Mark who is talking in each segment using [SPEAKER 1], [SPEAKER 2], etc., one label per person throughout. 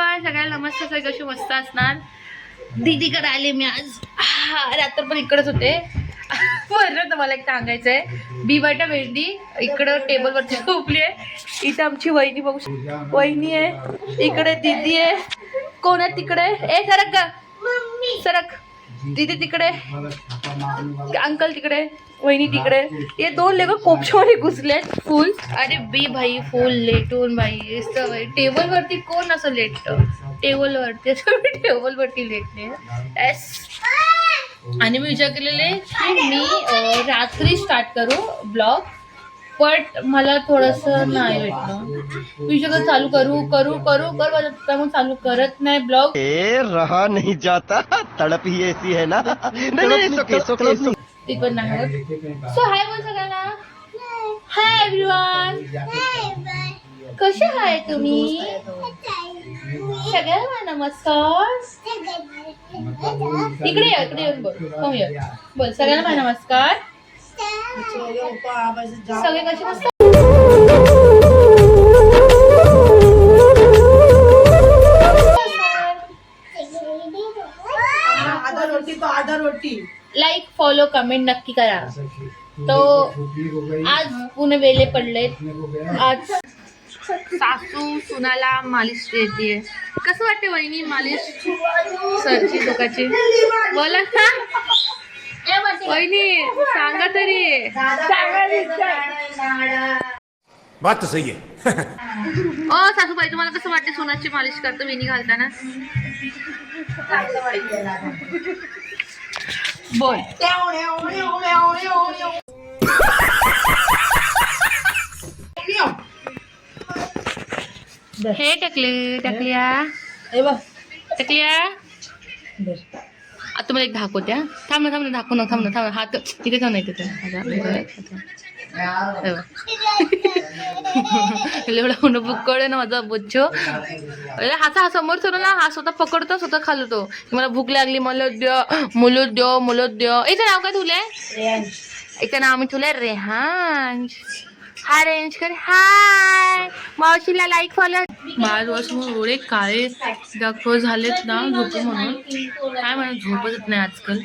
[SPEAKER 1] Everyone सगळ्यांना नमस्ते सगळे कशी मस्त असणार? दीदीकडे आले मी आज. रात्र पण इकडेच होते. बरं मला एक सांगायचं आहे बी वाटा भेंडी इकडं टेबलवरती झोपली आहे. इथं आमची वहिनी बघू वहिनी आहे. इकडे दीदी आहे. कोण आहे तिकडे? ए सरक सरक. दीदी तिकडे. अंकल तिकडे वहिनी तिकडे. ये दोन लेकर कोपशामध्ये घुसले फुल. अरे बी भाई फुल लेटून भाई टेबल वरती कोण असं लेट टेबल वरती टेबल वरती लेटले एस आणि मी विचार केलेले की मी रात्री स्टार्ट करू ब्लॉग. बट मला थोडंसं नाही भेटलं. मी चालू करू करू करू करू त्यामुळे चालू करत नाही ब्लॉग.
[SPEAKER 2] ए रहा नहीं जाता. तड़प ही ऐसी है ना.
[SPEAKER 1] ते पण नाही सो हाय बोल सगळ्यांना. हाय एव्हरीवन कसे हाय तुम्ही? सगळ्यांना नमस्कार. इकडे या इकडे येऊन बोल. हो ये. बोल सगळ्यांना नमस्कार. सगळे कसे मस्त
[SPEAKER 3] आधा रोटी तो आधा रोटी.
[SPEAKER 1] लाईक फॉलो कमेंट नक्की करा. तो आज पुणे वेले पडलेत. आज सासू सुनाला मालिश देते. कसं वाटते वहिनी मालिश? सरची डोकाची बोला ना. वहिनी सांगा तरी.
[SPEAKER 4] बात सही है
[SPEAKER 1] ओ सासूबाई तुम्हाला कसं वाटते सोनाची मालिश करतो वेणी घालताना? बोल. हे टकले टकल्या.
[SPEAKER 3] बघ.
[SPEAKER 1] टकल्या. आता तुम्हाला एक दाखवत्या थांब ना थांब ना दाखव ना थांब ना थांब ना हात तिथे थांब नाही तिथे एवढा होणं बुक्कड ना माझा बुच्चो अरे हाचा हा समोर चलो ना हा स्वतः पकडतो स्वतः खालतो मला भूक लागली मला द्या मुलं द्या मुलं द्या इथं नाव काय तुले इथं नाव मी तुला रेहांश हाय रेंज कर हाय. मावशीला लाईक फॉलो माझ वासून एवढे काळे दाखव झालेत ना झोपू म्हणून. काय म्हणून झोपच येत नाही आजकाल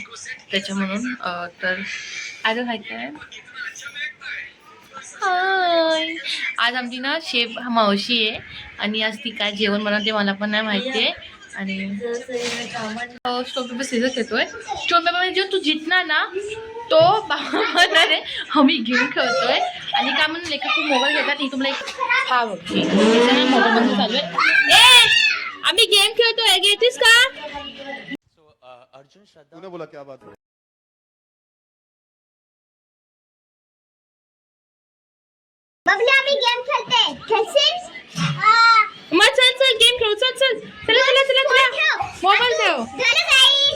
[SPEAKER 1] त्याच्या म्हणून तर आज माहिती आहे हाय. आज आमची ना शेफ मावशी आहे आणि आज ती काय जेवण बनवते मला पण नाही माहिती आहे. आणि स्टोन पेपर सिझर घेतोय स्टोन पेपर म्हणजे तू जिंकणार ना तो म्हणणार आहे आम्ही गेम खेळतोय. आणि काय म्हणून लेखा तू मोबाईल घेतात ती तुम्हाला एक हा बघ. मोबाईल मध्ये चालू आहे आम्ही गेम खेळतोय घेतीस का?
[SPEAKER 4] तूने बोला क्या बात है
[SPEAKER 5] बबली आम्ही गेम खेळते खेळशील
[SPEAKER 1] मग चल चल गेम खेळू चल चल चला चला चला चला मोबाईल ठेव
[SPEAKER 5] झालं काही
[SPEAKER 1] त्याच्या म्हणून तुम्हाला फक्त
[SPEAKER 5] आपण हे बघा गाडी ही गेम खेळणार आहे आणि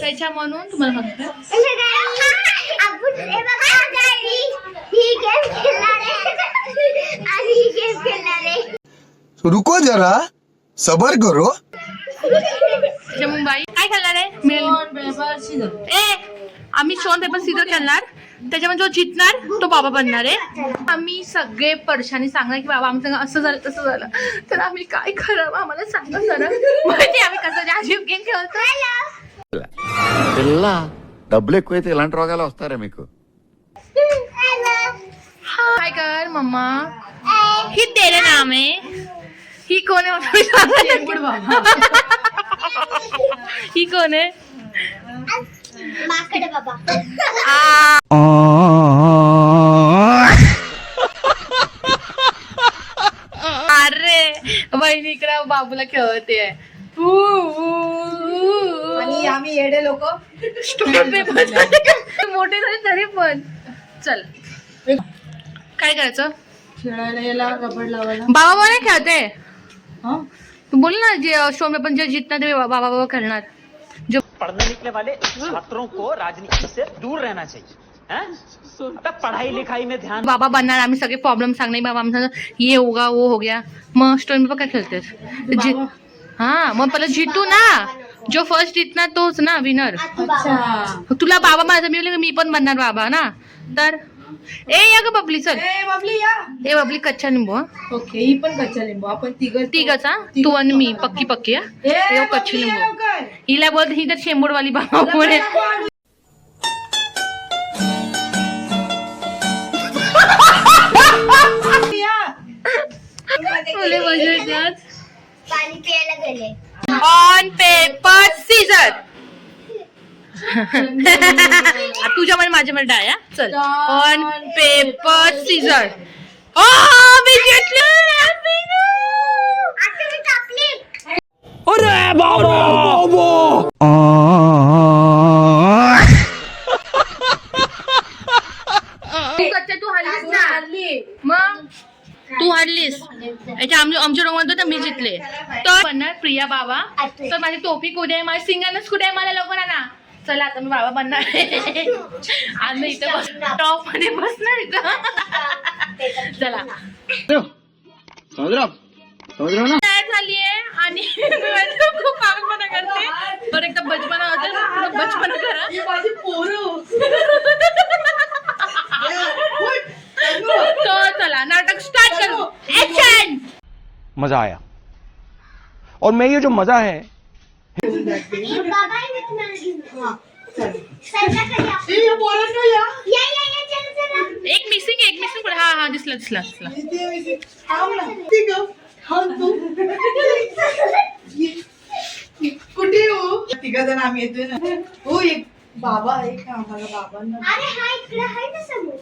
[SPEAKER 5] ही गेम खेळणार आहे.
[SPEAKER 6] रुको जरा. सबर करो.
[SPEAKER 1] त्याच्या मग बाई काय खेळणार आहे? मिळेल ए आम्ही शोन पेपर सीधर खेळणार. त्याच्यामध्ये जो जिंकणार तो बाबा बनणार आहे. आम्ही सगळे परेशानी सांगणार की बाबा आमचं असं झालं तसं झालं. तर आम्ही काय करावं? आम्हाला सांगा जरा. माहिती आम्ही कसं राजीव गेम खेळतो.
[SPEAKER 7] పిల్ల డబ్బులు ఎక్కువైతే ఇలాంటి రోగాలు వస్తారా మీకు
[SPEAKER 1] काय कर मम्मा ही तेरे नाम आहे ही कोण आहे मला सांगा नक्की. ही कोण आहे
[SPEAKER 5] माकडे बाबा
[SPEAKER 1] अरे बहिणी इकडे बाबूला खेळते मोठे झाले तरी पण. चल. काय करायचं?
[SPEAKER 3] खेळायला याला रबड लावायला.
[SPEAKER 1] बाबा बाबा नाही खेळते
[SPEAKER 3] हा?
[SPEAKER 1] तू बोल ना जे शो में पण जे जितना ते बाबा बाबा खेळणार. जो
[SPEAKER 8] पढ़ने लिखने वाले छात्रों को राजनीति से दूर रहना चाहिए हैं? अबे पढ़ाई लिखाई में ध्यान
[SPEAKER 1] बाबा बनणार आम्ही सगळे प्रॉब्लेम सांगणार. बाबा आमचा ये होगा वो हो गया. मग स्टोरी बाबा काय खेळतेस? हा मग पहिला जितू ना. जो फर्स्ट जितना तोच ना विनर
[SPEAKER 3] अच्छा.
[SPEAKER 1] तुला बाबा माझा मी बोलले मी पण बनणार बाबा ना? तर ए या ग बबली चल.
[SPEAKER 3] ए बाबली या.
[SPEAKER 1] ए बबली कच्चा निंबू हा.
[SPEAKER 3] ओके ही पण कच्चा लिंबू. आपण तिघ
[SPEAKER 1] तिघच हा? तू आणि मी पक्की पक्की हा? हे कच्ची लिंबू. हिला बोल ही तर शेंबूडवाली बाबा
[SPEAKER 5] पाणी प्यायला गेले.
[SPEAKER 1] ऑन पेपर सीझर तुझ्यामध्ये माझ्यामध्ये डाय हा? चल. ऑन पेपर सीझर ओ मी घेतलं तू तू हल्लीस ना? मग? तू हरलीस. याच्या आमच्या आमच्या रोमात तर मी जिंकले तर बनणार प्रिया बाबा. तर माझी टोपी कुठे आहे? माझी सिंगानच कुठे आहे? मला लवकर ना चला आता मी बाबा बनणार आहे. आणि मी इथं बस टॉपमध्ये बसणार इथं. चला. तयार झालीये आणि खूप पागलपणा करते. बरं एकदा बचपना होतं बचपना करा
[SPEAKER 3] ही माझी पोरं
[SPEAKER 1] तो चला नाटक स्टार्ट करू ऍक्शन
[SPEAKER 2] मजा आया और मैं ये जो मजा है
[SPEAKER 5] बाबा आहे मी तुम्हाला घेऊन
[SPEAKER 3] हा, चल.
[SPEAKER 5] संध्याकाळी आपण-
[SPEAKER 3] ए, या पोरांनो या
[SPEAKER 5] या या या चला चला
[SPEAKER 1] एक मिसिंग एक मिसिंग पुढे हा हा दिसला दिसला दिसला
[SPEAKER 3] इथे इथे. थांब ना तिघ थांब तू कुठे हो तिघ जण आम्ही येतोय ना हो एक बाबा आहे का आम्हाला बाबांना
[SPEAKER 5] अरे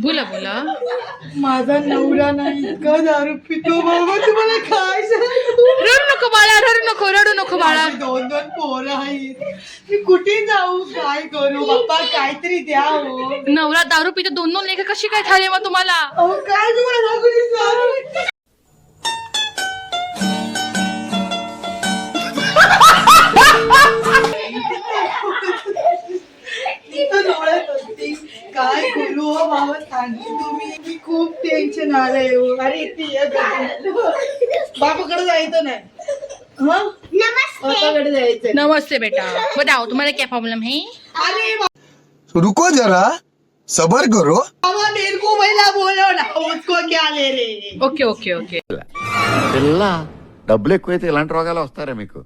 [SPEAKER 3] बोला
[SPEAKER 1] बोला.
[SPEAKER 3] माझा नवरा नाही इतका दारू पितो. बाबा तुम्हाला काय सांगू?
[SPEAKER 1] रडू नको बाळा रडू नको रडू नको बाळा.
[SPEAKER 3] माझी दोन दोन पोरं आहेत. मी कुठे जाऊ? काय करू? बाप्पा काहीतरी द्या हो.
[SPEAKER 1] नवरा दारू पितो दोन दोन लेख कशी काय झाली मग तुम्हाला?
[SPEAKER 3] अहो काय तुम्हाला सांगू? दारू डोळ्यात होती. काय करू हो बाबा सांगते तुम्ही मी खूप टेन्शन आलंय हो. अरे इथे ये गं. बापाकडे जायचं नाही हा
[SPEAKER 5] नमस्ते
[SPEAKER 3] बापाकडे जायचंय
[SPEAKER 1] नमस्ते बेटा बताओ तुम्हाला क्या प्रॉब्लेम है
[SPEAKER 3] अरे
[SPEAKER 6] रुको जरा सबर करो
[SPEAKER 3] बाबा मेरे को महिला बोलो ना उसको क्या ले रे
[SPEAKER 1] ఓకే ఓకే ఓకే
[SPEAKER 7] పిల్ల డబ్బులు ఎక్కువైతే ఇలాంటి రోగాలు వస్తారా మీకు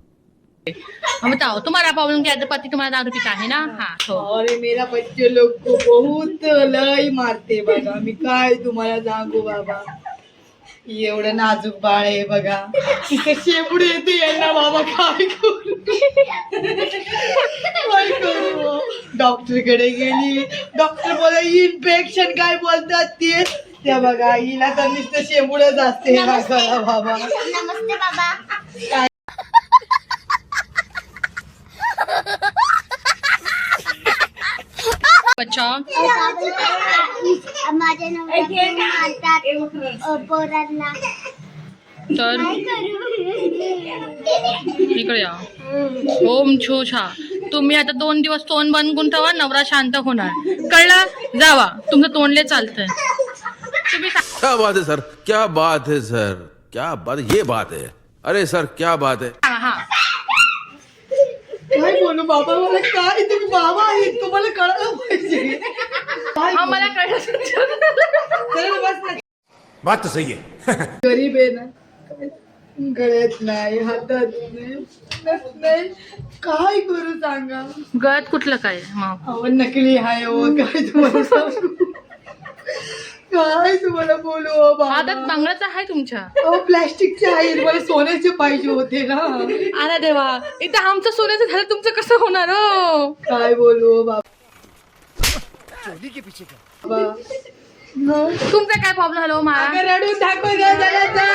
[SPEAKER 1] अब बताओ तुम्हारा प्रॉब्लम क्या है पति तुम्हारा दारू पीता है ना? हाँ तो
[SPEAKER 3] अरे मेरा बच्चे लोग को बहुत लय मारते बघा. मी काय तुम्हाला सांगू बाबा? एवढं नाजूक बाळ आहे बघा. शेपूड येते यांना बाबा काय करू? काय करू? डॉक्टरकडे गेली. डॉक्टर बोला इन्फेक्शन काय बोलतात ते? त्या बघा हिला तर नुसतं शेपूडच असते. हा बाबा.
[SPEAKER 5] नमस्ते बाबा.
[SPEAKER 1] बच्चा।
[SPEAKER 5] माझ्या नवऱ्याला मारतात पोरांना
[SPEAKER 1] तर इकडे या ओम छो छा तुम्ही आता दोन दिवस तोंड बंद करून ठेवा नवरा शांत होणार. कळलं? जावा. तुमचं तोंडले चालतंय. तुम्ही
[SPEAKER 9] क्या बात है सर? क्या बात है सर? क्या बात ये बात है। अरे सर क्या बात है?
[SPEAKER 1] सांगा हा.
[SPEAKER 3] काय बोलू बाबा मला काय तुम्ही बाबा आहे तुम्हाला कळलं पाहिजे. काय
[SPEAKER 1] हा मला कळलं
[SPEAKER 3] चला बस ना.
[SPEAKER 4] बात तो सही है
[SPEAKER 3] गरीब आहे ना. काय गळ्यात नाही हातात नाही काय करू सांगा?
[SPEAKER 1] गळ्यात कुठलं काय मग.
[SPEAKER 3] अहो नकली हाय हो काय तुम्हाला सांगू? काय तुम्हाला बोलू हो
[SPEAKER 1] हातात
[SPEAKER 3] बाबा
[SPEAKER 1] बांगडाच आहे तुमच्या.
[SPEAKER 3] अहो प्लॅस्टिकचे आहेत मला सोन्याचे पाहिजे होते ना.
[SPEAKER 1] अरे देवा इथं आमचं सोन्याचं झालं तुमचं कसं होणार हो?
[SPEAKER 3] काय बोलू हो बाबा? बाबा हं?
[SPEAKER 1] तुमचा काय प्रॉब्लेम झाला हो मला
[SPEAKER 3] अगं रडून दाखव द्या जरा जा.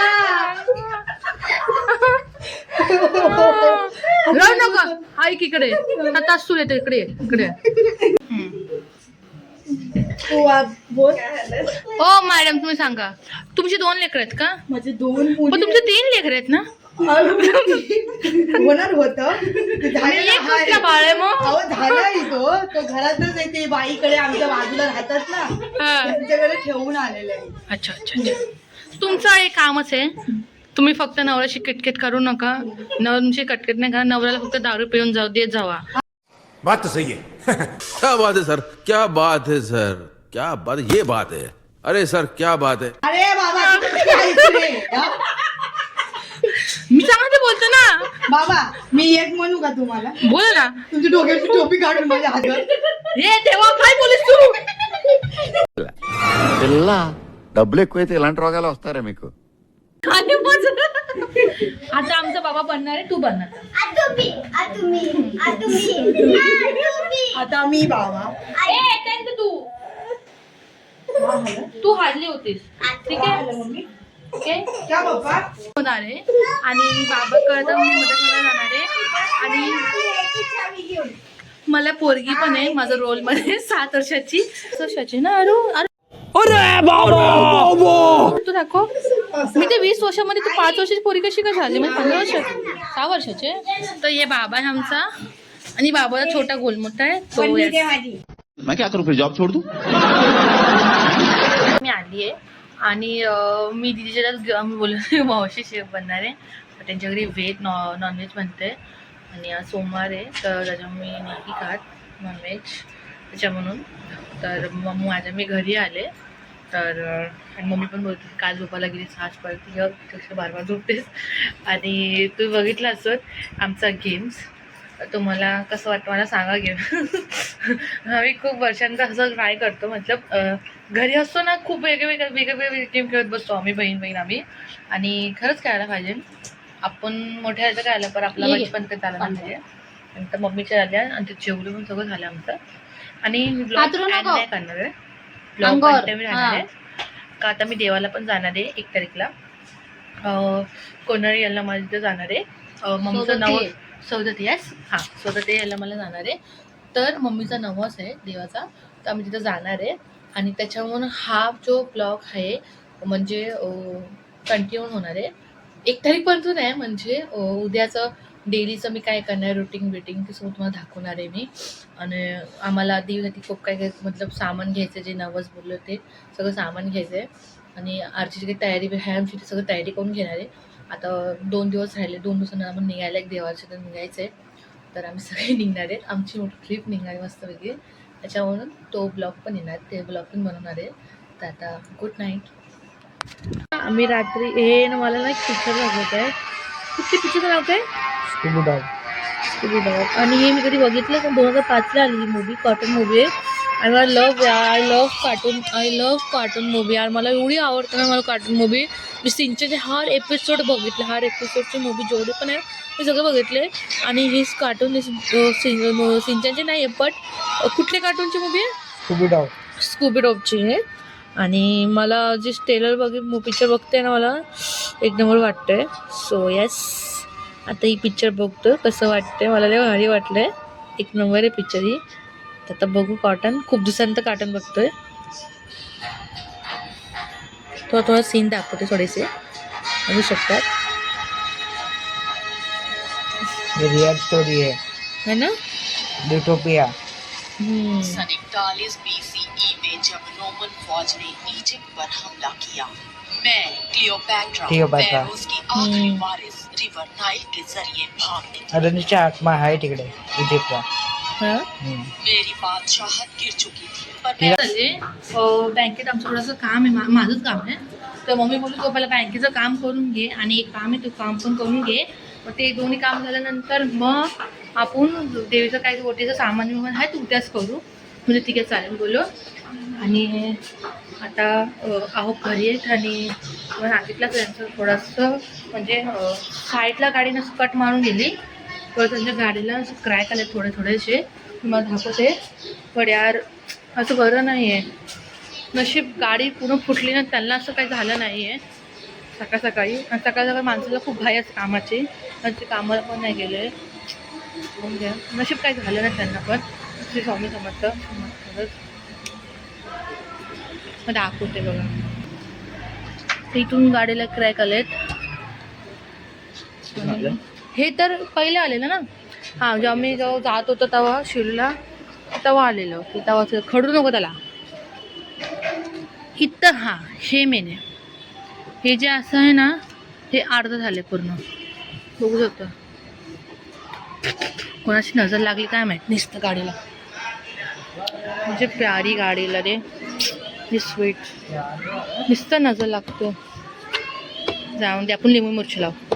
[SPEAKER 1] रड नको. ऐक इकडे. आता सूर येतो इकडे ये, इकडे
[SPEAKER 3] बोल.
[SPEAKER 1] हो मॅडम तुम्ही सांगा. तुमची दोन लेकर आहेत का?
[SPEAKER 3] माझे दोन
[SPEAKER 1] पण
[SPEAKER 3] मुली
[SPEAKER 1] तुमचे तीन लेकर आहेत ना.
[SPEAKER 3] होणार होत. झालेलं
[SPEAKER 1] एक कुठला
[SPEAKER 3] आहे.
[SPEAKER 1] बाळ आहे मग?
[SPEAKER 3] अहो झालाय तो. तो घरातच आहे ते बाईकडे आमच्या बाजूला राहतात ना.
[SPEAKER 1] हा.
[SPEAKER 3] त्यांच्याकडे ठेवून आलेले आहे
[SPEAKER 1] अच्छा अच्छा अच्छा. तुमचं एक कामच आहे. तुम्ही फक्त नवऱ्याशी किटकिट करू नका. नवऱ्याची कटकिट नाही करा नवऱ्याला फक्त दारू पिऊन जाऊ देत जावा.
[SPEAKER 4] बात तो सही है
[SPEAKER 9] क्या बात है सर? क्या बात है सर? क्या बात ये बात है अरे सर क्या बात है
[SPEAKER 3] अरे बाबा तू कशी आहेस रे? हा?
[SPEAKER 1] मी चांगलं बोलतो ना
[SPEAKER 3] बाबा मी एक म्हणू का तुम्हाला
[SPEAKER 1] बोल ना
[SPEAKER 3] तुमची डोक्याची टोपी काढून माझ्या हातात
[SPEAKER 1] हे तेव्हा काय बोलीस तू
[SPEAKER 7] పిల్ల డబ్బులు ఎక్కువైతే ఇలాంటి రోగాలు వస్తారా మీకు
[SPEAKER 1] आणि मग आता आमचा बाबा बनणार आहे तू बनणार
[SPEAKER 5] आ तुम्ही आ तुम्ही आ तुम्ही आ तुम्ही
[SPEAKER 3] आता मी बाबा
[SPEAKER 1] ए, त्यानंतर तू तू हारली होतीस. ठीक आहे? होणार आहे. आणि बाबा कळता मी मदत करायला जाणार आहे. आणि मला पोरगी पण आहे माझा रोलमध्ये सात वर्षाची. सात वर्षाची ना अरे अरे. तू दाखव. मी ते वीस वर्षामध्ये तू पाच वर्षाची पोरी कशी काय झाली? म्हणजे पंधरा वर्ष. सहा वर्षाचे तर हे बाबा आहे आमचा. आणि बाबाला छोटा गोलमोठा आहे. तो याच-
[SPEAKER 7] मैं क्या करूँ फिर जॉब छोड़ दूँ?
[SPEAKER 1] मी आहे. आणि मी दिदीच्या मी बोललो मावशी शेफ बनणार आहे. त्यांच्या घरी व्हेज नॉ नॉनव्हेज बनते आणि आज सोमवार आहे तर त्याच्यामुळे मी नाही खात नॉनव्हेज त्याच्या म्हणून तर मग माझ्या मी घरी आले. तर आणि मम्मी पण बोलते काल झोपायला गेली आज पडते बार बार झोपतेस. आणि तू बघितलं असत आमचा गेम्स तुम्हाला कसं वाटतं मला सांगा गेम आम्ही खूप वर्षांचा असं ट्राय करतो. मतलब घरी असतो ना खूप वेगळे वेगळे वेगळे वेगळे गेम खेळत बसतो आम्ही बहीण बहीण आम्ही. आणि खरंच खेळायला पाहिजे. आपण मोठ्या ह्याचं काय आलं पण आपला. बचपन ते चालला पाहिजे नंतर मम्मीच्या आल्या आणि ते जेवढे पण सगळं झालं आमचं. आणि ब्लॉग. नाही करणार आहे ब्लॉग राहणार आहे का आता मी देवाला पण जाणार आहे एक तारीखला. कोणारी याला माझ्या जाणार आहे. मम्मीचं नाव सौदती यस हां सौदत यायला मला जाणार आहे. तर मम्मीचा नवस आहे देवाचा तर आम्ही तिथं जाणार आहे. आणि त्याच्यामुळं हा जो ब्लॉग आहे म्हणजे कंटिन्यू होणार आहे. एक तारीखपर्यंत नाही म्हणजे उद्याचं डेलीचं मी काय करणार रुटीन बिटिंग ते सगळं तुम्हाला दाखवणार आहे मी. आणि आम्हाला देवीसाठी खूप काय काय मतलब सामान घ्यायचं जे नवस बोललो ते सगळं सामान घ्यायचं आहे. आणि आरची काही तयारी आहे आमची सगळं तयारी करून घेणार आहे. आता दोन दिवस राहिले दोन दिवसांना आपण निघायला एक देवाच्या तर निघायचं आहे तर आम्ही सगळे निघणार आहेत. आमची मोठी ट्रिप निघणार आहे मस्तपैकी. त्याच्यावरून तो ब्लॉग पण येणार ते ब्लॉग पण बनवणार आहे. तर आता गुड नाईट आम्ही रात्री हे ना मला ना एक पिक्चर दाखवत आहे कुठली नाव काय स्कूबी डॉग आणि हे मी कधी बघितलं पण दोन हजार पाचला आली ही मूवी कार्टून मूवी आहे आणि मला love I love cartoon I love cartoon movie आणि मला एवढी आवडतं ना मला कार्टून मूवी मी सिंचनचे हर एपिसोड बघितले हर एपिसोडचे मूवी जेवढे पण आहे मी सगळे बघितले आणि हे कार्टून सिंचनचे नाही आहे बट कुठले कार्टूनची मूवी आहे? स्कूबी डॉगची आहे. आणि मला जे टेलर बघ पिक्चर बघते ना मला एक नंबर वाटतंय. सो येस आता ही पिक्चर बघतो कसं वाटतंय मला लय भारी वाटलंय. एक नंबर आहे पिक्चर ही. तर आता बघू कॉटन खूप दिवसानंतर कॉटन बघतोय. थोडा थोडा सीन दाखवते थोडेसे बघू शकतात
[SPEAKER 10] रियल स्टोरी है
[SPEAKER 1] है ना
[SPEAKER 10] यूटोपिया
[SPEAKER 1] हम्म.
[SPEAKER 11] सन इकतालीस बीसीई में जब रोमन फौज ने इजिप्ट पर हमला किया मैं क्लियोपैट्रा
[SPEAKER 10] क्लियोपैट्रा।
[SPEAKER 11] फेरोज की आखिरी
[SPEAKER 1] हम्म.
[SPEAKER 11] वारिस रिवर नाइल के ज़रिए भाग निकली
[SPEAKER 10] आत्मा आहे तिकडे इजिप्तला
[SPEAKER 1] हा
[SPEAKER 10] हम्म.
[SPEAKER 11] मेरी बादशाहत गिर चुकी थी
[SPEAKER 1] बँकेत आमचं थोडंसं काम आहे मा- माझंच काम आहे. तर मम्मी बोलली तो पहिला बँकेचं काम करून घे आणि एक काम आहे तू काम पण करून घे. मग ते दोन्ही काम झाल्यानंतर मग आपण देवीचं काही ओटीचं सामान बिमान आहे तू त्याच करू. म्हणजे ठीक आहे चालेल बोलो आणि आता अं, आहो घरी आहेत आणि मग नाशिकलाच त्यांचं थोडंसं म्हणजे साईडला गाडीनं असं कट मारून गेली. तर त्यांच्या गाडीला असं क्रॅक आले थोडे थोडेसे. मला दाखवते पण यार असं बरं नाही आहे नशीब गाडी पूर्ण फुटली ना त्यांना असं काही झालं नाही आहे सकाळ सकाळी. आणि सकाळ सकाळ माणसाला खूप घाई असते कामाची. आणि ते कामाला पण नाही गेले. नशीब काही झालं नाही त्यांना पण. श्री स्वामी समर्थ. खरंच मग दाखवते बघा. इथून गाडीला क्रॅक आलेत. आणि हे तर पहिले आलेलं ना? हां जेव्हा मी जेव्हा जात होतो तेव्हा शिरूला तेव्हा आलेलं. की तेव्हा खडू नको त्याला. इथं हां हे मेन आहे. हे जे असं आहे ना हे अर्ध झाले पूर्ण. बघू शकतो. कोणाची नजर लागली काय माहीत? नुसतं गाडीला. म्हणजे प्यारी गाडीला रे. स्वीट नुसतं नजर लागतो. जाऊन दे आपण लिंबू मिरची लावू.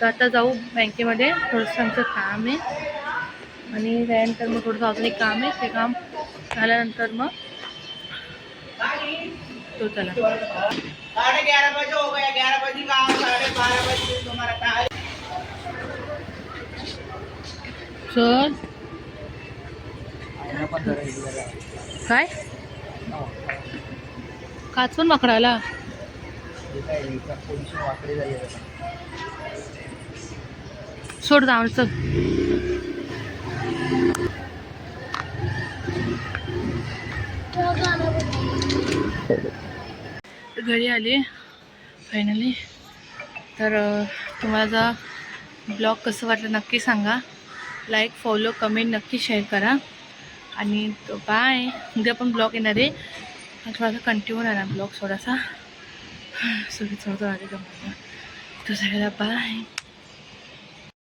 [SPEAKER 1] तर आता जाऊ बँकेमध्ये. थोडंसं आमचं काम आहे. आणि त्यानंतर मग थोडंसं अजून एक काम आहे. ते काम झाल्यानंतर मग तो चला.
[SPEAKER 3] बजे हो गया. ग्यारह बजे का? साढ़े बारह बजे तुम्हारा टाइम
[SPEAKER 1] चल. काय? काच पण वाकडायला सोड जाऊन चल. घरी आले फायनली तर तुम्हाला जर ब्लॉग कसं वाटलं नक्की सांगा. लाईक फॉलो कमेंट नक्की शेअर करा. आणि बाय उद्या पण ब्लॉग येणार आहे. आणि थोडासा कंटिन्यू राहणार ब्लॉग थोडासा. सगळी थोडं आले तर सगळ्याला बाय